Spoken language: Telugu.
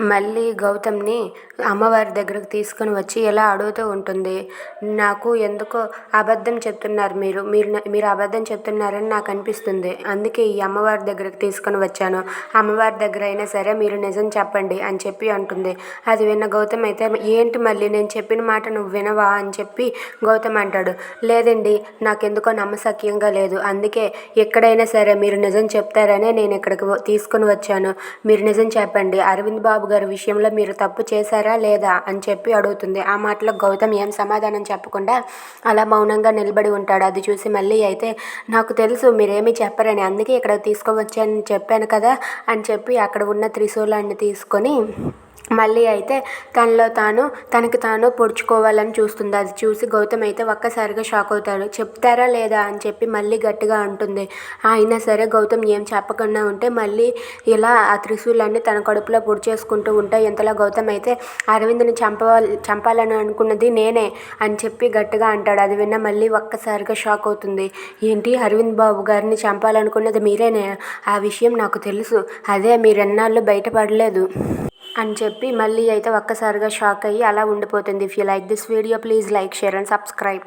మళ్ళీ గౌతమ్ని అమ్మవారి దగ్గరకు తీసుకొని వచ్చి ఇలా అడుగుతూ ఉంటుంది. నాకు ఎందుకో అబద్ధం చెప్తున్నారు మీరు. మీరు మీరు అబద్ధం చెప్తున్నారని నాకు అనిపిస్తుంది. అందుకే ఈ అమ్మవారి దగ్గరకు తీసుకొని వచ్చాను. అమ్మవారి దగ్గర అయినా సరే మీరు నిజం చెప్పండి అని చెప్పి అంటుంది. అది విన్న గౌతమ్ అయితే ఏంటి మళ్ళీ నేను చెప్పిన మాట నువ్వు వినవా అని చెప్పి గౌతమ్ అంటాడు. లేదండి నాకెందుకో నమ్మసక్యంగా లేదు. అందుకే ఎక్కడైనా సరే మీరు నిజం చెప్తారనే నేను ఇక్కడికి తీసుకొని వచ్చాను. మీరు నిజం చెప్పండి. అరవింద్ బాబు గారి విషయంలో మీరు తప్పు చేశారా లేదా అని చెప్పి అడుగుతుంది. ఆ మాటలో గౌతమ్ ఏం సమాధానం చెప్పకుండా అలా మౌనంగా నిలబడి ఉంటాడు. అది చూసి మళ్ళీ అయితే నాకు తెలుసు మీరేమీ చెప్పరని. అందుకే ఇక్కడ తీసుకువచ్చానని చెప్పాను కదా అని చెప్పి అక్కడ ఉన్న త్రిశూలాన్ని తీసుకొని మళ్ళీ అయితే తనలో తాను తనకు తాను పొడుచుకోవాలని చూస్తుంది. అది చూసి గౌతమ్ అయితే ఒక్కసారిగా షాక్ అవుతాడు. చెప్తారా లేదా? అని చెప్పి మళ్ళీ గట్టిగా అంటుంది. అయినా సరే గౌతమ్ ఏం చెప్పకుండా ఉంటే మళ్ళీ ఇలా ఆ త్రిశూలాన్ని తన కడుపులో పొడి చేసుకుంటూ ఉంటే ఇంతలో గౌతమ్ అయితే అరవింద్ని చంపవాలి చంపాలని అనుకున్నది నేనే అని చెప్పి గట్టిగా అంటాడు. అది విన్న మళ్ళీ ఒక్కసారిగా షాక్ అవుతుంది. ఏంటి అరవింద్ బాబు గారిని చంపాలనుకున్నది మీరేనే? ఆ విషయం నాకు తెలుసు. అదే మీరెన్నాళ్ళు బయటపడలేదు. అని చెప్పి మళ్ళీ అయితే ఒక్కసారిగా షాక్ అయ్యి అలా ఉండిపోతుంది. If you like this video please like share and subscribe